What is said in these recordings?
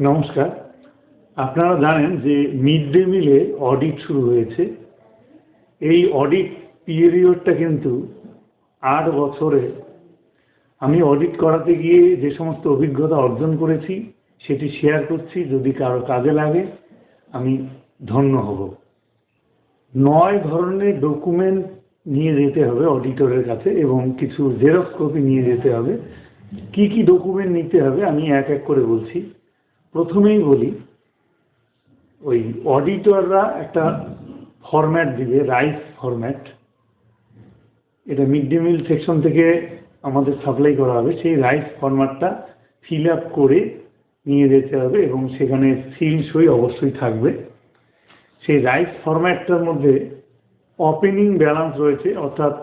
নমস্কার। আপনারা জানেন যে মিড ডে মিলে অডিট শুরু হয়েছে। এই অডিট পিরিয়ডটা কিন্তু আট বছরে। আমি অডিট করাতে গিয়ে যে সমস্ত অভিজ্ঞতা অর্জন করেছি, সেটি শেয়ার করছি, যদি কারও কাজে লাগে, আমি ধন্য হব। নয় ধরনের ডকুমেন্ট নিয়ে যেতে হবে অডিটরের কাছে এবং কিছু জেরক্স কপি নিয়ে যেতে হবে। কি কি ডকুমেন্ট নিতে হবে, আমি এক এক করে বলছি। প্রথমেই বলি, ওই অডিটররা একটা ফরম্যাট দিবে রাইস ফরম্যাট এটা মিড ডে মিল সেকশন থেকে আমাদের সাপ্লাই করা হবে। সেই রাইস ফরম্যাটটা ফিল আপ করে নিয়ে যেতে হবে এবং সেখানে সিল সই অবশ্যই থাকবে। সেই রাইস ফরম্যাটটার মধ্যে ওপেনিং ব্যালেন্স রয়েছে, অর্থাৎ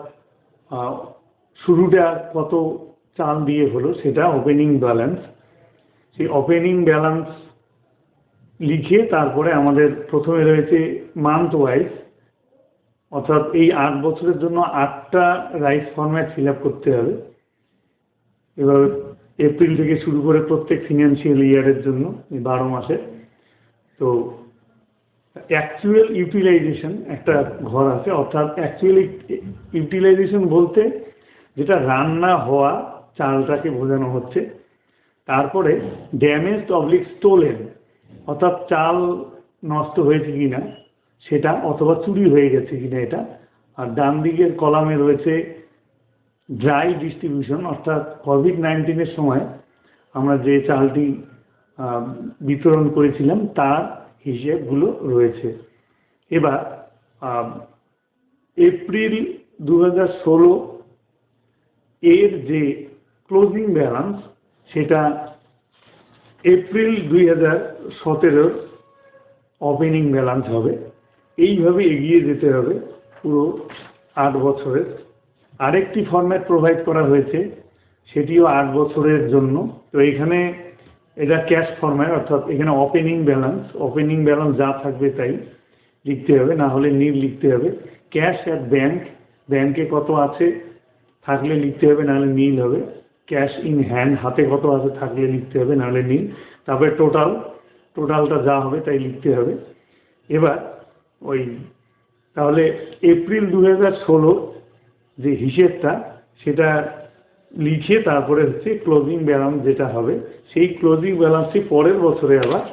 শুরুটা কত চাল দিয়ে হলো সেটা ওপেনিং ব্যালেন্স সেই ওপেনিং ব্যালেন্স লিখে তারপরে আমাদের প্রথমে রয়েছে মান্থ ওয়াইজ অর্থাৎ এই আট বছরের জন্য আটটা রাইস ফরম্যাট ফিল আপ করতে হবে। এবার এপ্রিল থেকে শুরু করে প্রত্যেক ফিনান্সিয়াল ইয়ারের জন্য বারো মাসে। তো অ্যাকচুয়াল ইউটিলাইজেশন একটা ঘর আছে, অর্থাৎ অ্যাকচুয়াল ইউটিলাইজেশন বলতে যেটা রান্না হওয়া চালটাকে বোঝানো হচ্ছে। তারপরে ড্যামেজ অবলিক স্টোলেন অর্থাৎ চাল নষ্ট হয়েছে কিনা, সেটা অথবা চুরি হয়ে গেছে কিনা এটা, আর ডান দিকের কলামে রয়েছে ড্রাই ডিস্ট্রিবিউশন অর্থাৎ কোভিড নাইন্টিনের সময় আমরা যে চালটি বিতরণ করেছিলাম, তার হিসেবগুলো রয়েছে। এবার এপ্রিল দু হাজার ষোলো এর যে ক্লোজিং ব্যালেন্স সেটা এপ্রিল দুই হাজার সতেরোর ওপেনিং ব্যালেন্স হবে। এইভাবে এগিয়ে যেতে হবে পুরো আট বছরের। আরেকটি ফর্ম্যাট প্রোভাইড করা হয়েছে, সেটিও আট বছরের জন্য। তো এখানে এটা ক্যাশ ফরম্যাট অর্থাৎ এখানে ওপেনিং ব্যালেন্স ওপেনিং ব্যালেন্স যা থাকবে তাই লিখতে হবে, না হলে নীল লিখতে হবে। ক্যাশ অ্যাট ব্যাংক ব্যাংকে কত আছে থাকলে লিখতে হবে নাহলে নীল হবে। ক্যাশ ইন হ্যান্ড, হাতে কত আছে থাকলে লিখতে হবে, নাহলে নীল তারপরে টোটাল, টোটালটা যা হবে তাই লিখতে হবে। এবার ওই, তাহলে এপ্রিল দু হাজার ষোলো যে হিসেবটা, সেটা লিখে তারপরে হচ্ছে ক্লোজিং ব্যালেন্স যেটা হবে, সেই ক্লোজিং ব্যালেন্সটি পরের বছরে আবার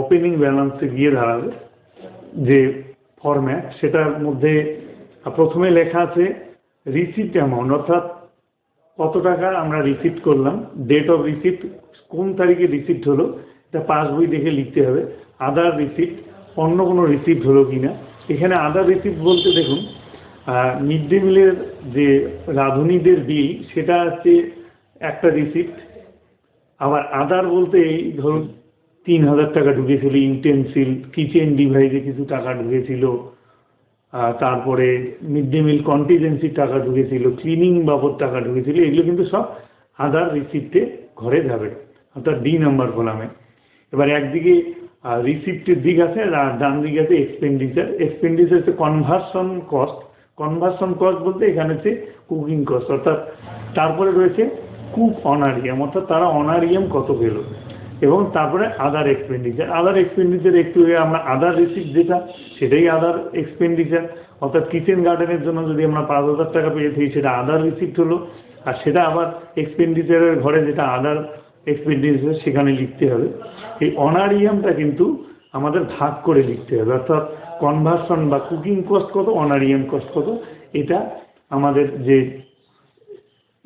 ওপেনিং ব্যালেন্সে গিয়ে দাঁড়াবে। যে ফরম্যাট সেটার মধ্যে প্রথমে লেখা আছে রিসিপ্ট অ্যামাউন্ট অর্থাৎ কত টাকা আমরা রিসিপ্ট করলাম? ডেট অফ রিসিপ্ট কোন তারিখে রিসিপ্ট হলো? এটা পাসবই দেখে লিখতে হবে। আদার রিসিপ্ট অন্য কোনো রিসিপ্ট হলো কিনা? এখানে আদার রিসিপ্ট বলতে দেখুন মিড ডে মিলের যে রাঁধুনিদের বিল সেটা হচ্ছে একটা রিসিপ্ট আবার আদার বলতে এই ধরুন, তিন হাজার টাকা ঢুকেছিল, ইউটেন্সিল, কিচেন ডিভাইসে কিছু টাকা ঢুকেছিল। তারপরে মিড ডে মিল কন্টিজেন্সির টাকা ঢুকেছিল ক্লিনিং বাবদ টাকা ঢুকেছিল, এগুলো কিন্তু সব আদার রিসিপ্টে ঘরে যাবে। অর্থাৎ ডি নাম্বার কলামে। এবার একদিকে রিসিপ্টের দিক আছে, আর ডান দিকে আছে এক্সপেন্ডিচার এক্সপেন্ডিচার হচ্ছে কনভার্সন কস্ট কনভার্সন কস্ট বলতে এখানে হচ্ছে কুকিং কস্ট অর্থাৎ তারপরে রয়েছে কুক অনারিয়াম অর্থাৎ তারা অনারিয়াম কত পেল? এবং তারপরে আদার এক্সপেন্ডিচার আদার এক্সপেন্ডিচার একটু আমরা আদার রিসিপ্ট যেটা, সেটাই আদার এক্সপেন্ডিচার অর্থাৎ কিচেন গার্ডেনের জন্য যদি আমরা পাঁচ হাজার টাকা পেয়ে থাকি, সেটা আদার রিসিপ্ট হলো। আর সেটা আবার এক্সপেন্ডিচারের ঘরে যেটা আদার এক্সপেন্ডিচার সেখানে লিখতে হবে। এই অনারিয়ামটা কিন্তু আমাদের ভাগ করে লিখতে হবে। অর্থাৎ কনভার্সন বা কুকিং কস্ট কত, অনারিয়াম কস্ট কত, এটা আমাদের যে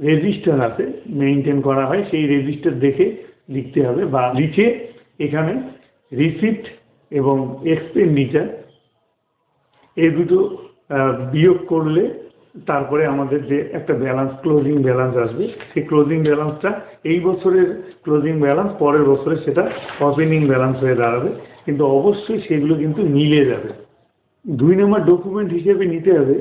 রেজিস্টার আছে মেনটেন করা হয়, সেই রেজিস্টার দেখে লিখতে হবে বা লিখে এখানে রিসিপ্ট এবং এক্সপেন্ডিচার এই দুটো বিয়োগ করলে তারপরে আমাদের যে একটা ব্যালেন্স ক্লোজিং ব্যালেন্স আসবে। সেই ক্লোজিং ব্যালেন্সটা এই বছরের ক্লোজিং ব্যালেন্স পরের বছরে সেটা ওপেনিং ব্যালেন্স হয়ে দাঁড়াবে। কিন্তু অবশ্যই সেগুলো কিন্তু মিলে যাবে। দুই নম্বর ডকুমেন্ট হিসেবে নিতে হবে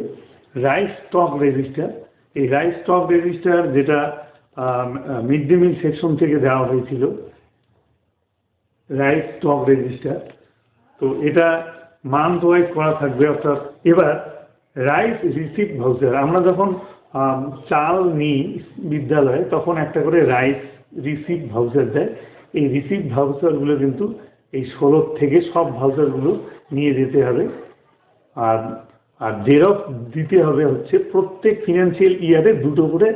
রাইস স্টক রেজিস্টার এই রাইস স্টক রেজিস্টার যেটা মিড ডে মিল সেকশন থেকে দেওয়া হয়েছিল রাইস স্টক রেজিস্টার তো এটা মান্থ ওয়াইজ করা থাকবে, অর্থাৎ এবার রাইস রিসিপ্ট ভাউচার আমরা যখন চাল নিই বিদ্যালয়ে, তখন একটা করে রাইস রিসিপ্ট ভাউচার দেয়। এই রিসিভ ভাউচারগুলো কিন্তু এই ষোলো থেকে সব ভাউচারগুলো নিয়ে যেতে হবে। আর আর জেরক্স দিতে হবে হচ্ছে প্রত্যেক ফিনান্সিয়াল ইয়ারে দুটো করে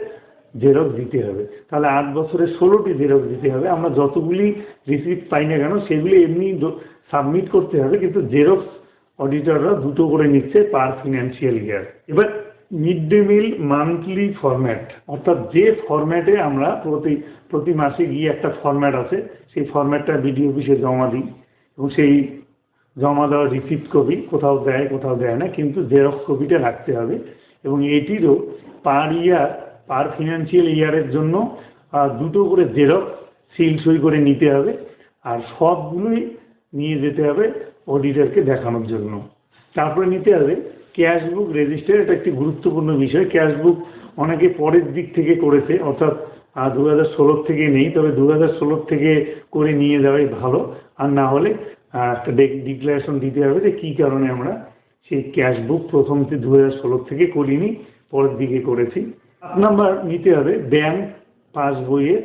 জেরক্স দিতে হবে। তাহলে আট বছরে ষোলোটি জেরক্স দিতে হবে। আমরা যতগুলি রিসিপ্ট পাই না কেন, সেগুলি এমনি সাবমিট করতে হবে, কিন্তু জেরক্স অডিটররা দুটো করে নিচ্ছে পার ফিনান্সিয়াল ইয়ার এবার mid day meal monthly format অর্থাৎ যে ফরম্যাটে আমরা প্রতি প্রতি মাসে গিয়ে একটা ফরম্যাট আছে, সেই ফরম্যাটটা বিডিও অফিসে জমা দিই এবং সেই জমা দেওয়া রিসিপ্ট কপি কোথাও দেয় কোথাও দেয় না, কিন্তু জেরক্স কপিটা রাখতে হবে এবং এটিরও পার ইয়ার পার ফিনান্সিয়াল ইয়ারের জন্য দুটো করে জেরক্স সিল সই করে নিতে হবে আর সবগুলোই নিয়ে যেতে হবে অডিটরকে দেখানোর জন্য। তারপরে নিতে হবে ক্যাশ বুক রেজিস্টার এটা একটি গুরুত্বপূর্ণ বিষয়। ক্যাশ বুক অনেকে পরের দিক থেকে করেছে, অর্থাৎ দু হাজার ষোলোর থেকে নেই, তবে দু হাজার ষোলোর থেকে করে নিয়ে যাওয়াই ভালো। আর না হলে একটা ডিক্লারেশন দিতে হবে যে কী কারণে আমরা সেই ক্যাশ বুক প্রথম দু হাজার ষোলোর থেকে করিনি, পরের দিকে করেছি। নাম্বার নিতে হবে, ব্যাংক পাসবইয়ের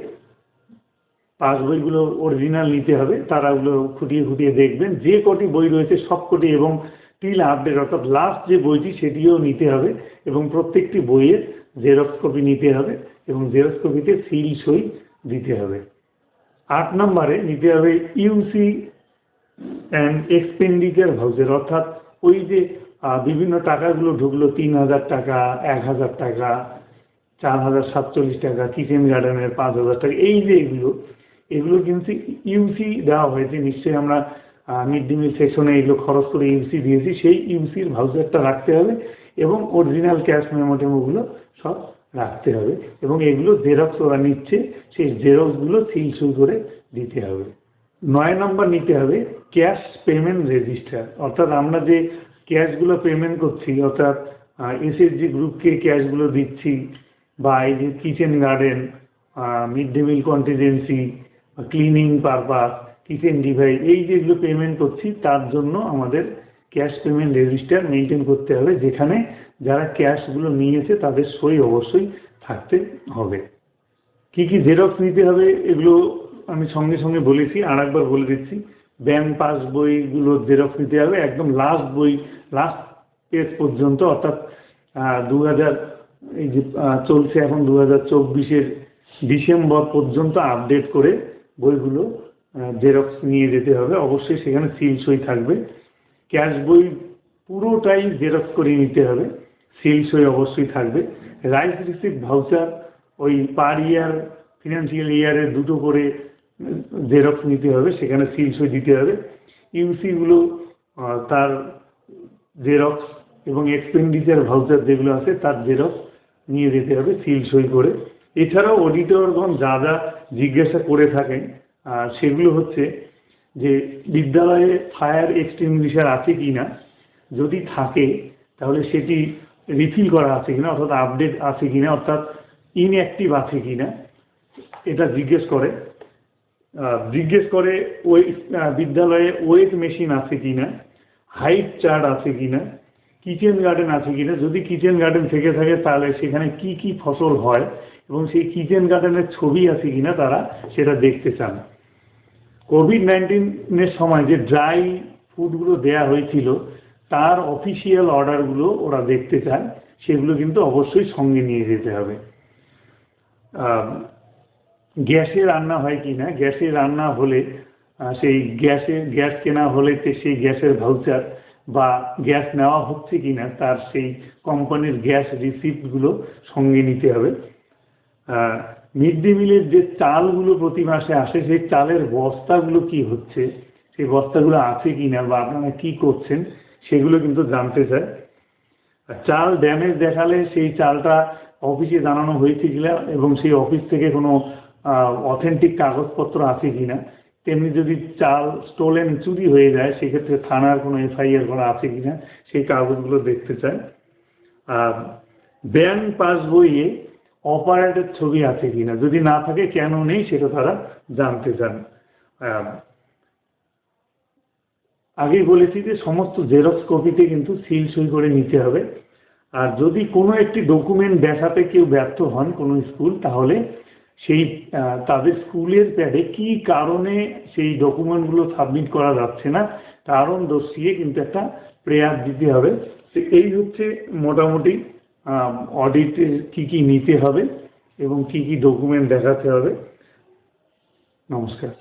পাসবইগুলো অরিজিনাল নিতে হবে তারা ওগুলো খুঁটিয়ে খুঁটিয়ে দেখবেন, যে কটি বই রয়েছে সব কটি এবং টিল আপডেট অর্থাৎ লাস্ট যে বইটি সেটিও নিতে হবে এবং প্রত্যেকটি বইয়ের জেরক্স কপি নিতে হবে এবং জেরক্স কপিতে সিল সই দিতে হবে। আট নম্বরে নিতে হবে ইউসি অ্যান্ড এক্সপেন্ডিচার ভাউচার অর্থাৎ ওই যে বিভিন্ন টাকাগুলো ঢুকলো তিন হাজার টাকা, এক হাজার টাকা চার হাজার সাতচল্লিশ টাকা, কিচেন গার্ডেনের পাঁচ হাজার টাকা, এই যে এগুলো এগুলো কিন্তু ইউসি দেওয়া হয়েছে। নিশ্চয়ই আমরা মিড ডে মিল সেকশনে এগুলো খরচ করে ইউসি দিয়েছি। সেই ইউসির ভাউচারটা রাখতে হবে এবং অরিজিনাল ক্যাশ মেমো টেমোগুলো সব রাখতে হবে এবং এগুলো জেরক্স ওরা নিচ্ছে। সেই জেরক্সগুলো সিল সুল করে দিতে হবে। নয় নম্বর নিতে হবে ক্যাশ পেমেন্ট রেজিস্টার। অর্থাৎ আমরা যে ক্যাশগুলো পেমেন্ট করছি, অর্থাৎ এসএসজি গ্রুপকে ক্যাশগুলো দিচ্ছি বা এই যে kitchen garden mid day meal contingency cleaning purpose kitchen device এই যেগুলো পেমেন্ট করছি, তার জন্য আমাদের ক্যাশ পেমেন্ট রেজিস্টার মেনটেন করতে হবে, যেখানে যারা ক্যাশগুলো নিয়েছে, তাদের সই অবশ্যই থাকতে হবে। কি কি জেরক্স নিতে হবে, এগুলো আমি সঙ্গে সঙ্গে বলেছি আর একবার বলে দিচ্ছি। ব্যাংক পাস বইগুলো জেরক্স নিতে হবে, একদম লাস্ট বই লাস্ট পেজ পর্যন্ত, অর্থাৎ দু হাজার এই যে চলছে এখন দু হাজার চব্বিশের ডিসেম্বর পর্যন্ত আপডেট করে বইগুলো জেরক্স নিয়ে যেতে হবে। অবশ্যই সেখানে সিল সই থাকবে। ক্যাশ বই পুরোটাই জেরক্স করে নিতে হবে। সিল সই অবশ্যই থাকবে। রাইস রিসিপ্ট ভাউচার ওই পার ইয়ার, ফিনান্সিয়াল ইয়ারে দুটো করে জেরক্স নিতে হবে। সেখানে সিল সই দিতে হবে। ইউসিগুলো তার জেরক্স এবং এক্সপেন্ডিচার ভাউচার যেগুলো আছে, তার জেরক্স নিয়ে যেতে হবে সিল সই করে। এছাড়াও অডিটরগণ যা যা জিজ্ঞাসা করে থাকেন সেগুলো হচ্ছে যে বিদ্যালয়ে ফায়ার এক্সটিংগুইশার আছে কি না যদি থাকে, তাহলে সেটি রিফিল করা আছে কিনা, অর্থাৎ আপডেট আছে কিনা, অর্থাৎ ইনঅ্যাক্টিভ আছে কিনা, এটা জিজ্ঞেস করে। জিজ্ঞেস করে ওই বিদ্যালয়ে ওয়েট মেশিন আছে কিনা হাইট চার্ট আছে কিনা কিচেন গার্ডেন আছে কিনা? যদি কিচেন গার্ডেন থেকে থাকে, তাহলে সেখানে কি কি ফসল হয় এবং সেই কিচেন গার্ডেনের ছবি আছে কিনা তারা সেটা দেখতে চান। কোভিড নাইন্টিনের সময় যে ড্রাই ফুডগুলো দেয়া হয়েছিল, তার অফিসিয়াল অর্ডারগুলো ওরা দেখতে চায় সেগুলো কিন্তু অবশ্যই সঙ্গে নিয়ে যেতে হবে। গ্যাসে রান্না হয় কি না গ্যাসে রান্না হলে সেই গ্যাসে, গ্যাস কেনা হলে সেই গ্যাসের ভাউচার বা গ্যাস নেওয়া হচ্ছে কি না তার সেই কোম্পানির গ্যাস রিসিপ্টগুলো সঙ্গে নিতে হবে। মিড ডে মিলের যে চালগুলো প্রতি মাসে আসে, সেই চালের বস্তাগুলো কি হচ্ছে, সেই বস্তাগুলো আছে কি না বা আপনারা কি করছেন, সেগুলো কিন্তু জানতে চায় চাল ড্যামেজ দেখালে সেই চালটা অফিসে জানানো হয়েছে কিনা, এবং সেই অফিস থেকে কোনো অথেন্টিক কাগজপত্র আছে কিনা তেমনি যদি চাল স্টোলেন চুরি হয়ে যায়, সেক্ষেত্রে থানার কোনো এফআইআর করা আছে কিনা, সেই কাগজগুলো দেখতে চায় আর ব্যাংক পাসবইয়ে অপারেটের ছবি আছে কি না যদি না থাকে কেন নেই সেটা তারা জানতে চান। আগেই বলেছি যে সমস্ত জেরক্স কপিতে কিন্তু সিল সই করে নিতে হবে। আর যদি কোনো একটি ডকুমেন্ট দেখাতে কেউ ব্যর্থ হন কোনো স্কুল, তাহলে সেই তাদের স্কুলের প্যাডে কি কারণে সেই ডকুমেন্টগুলো সাবমিট করা যাচ্ছে না? কারণ দর্শিয়ে কিন্তু একটা প্রেয়ার দিতে হবে। তো এই হচ্ছে মোটামুটি অডিটে কি কি নিতে হবে এবং কি কি ডকুমেন্ট দেখাতে হবে। নমস্কার।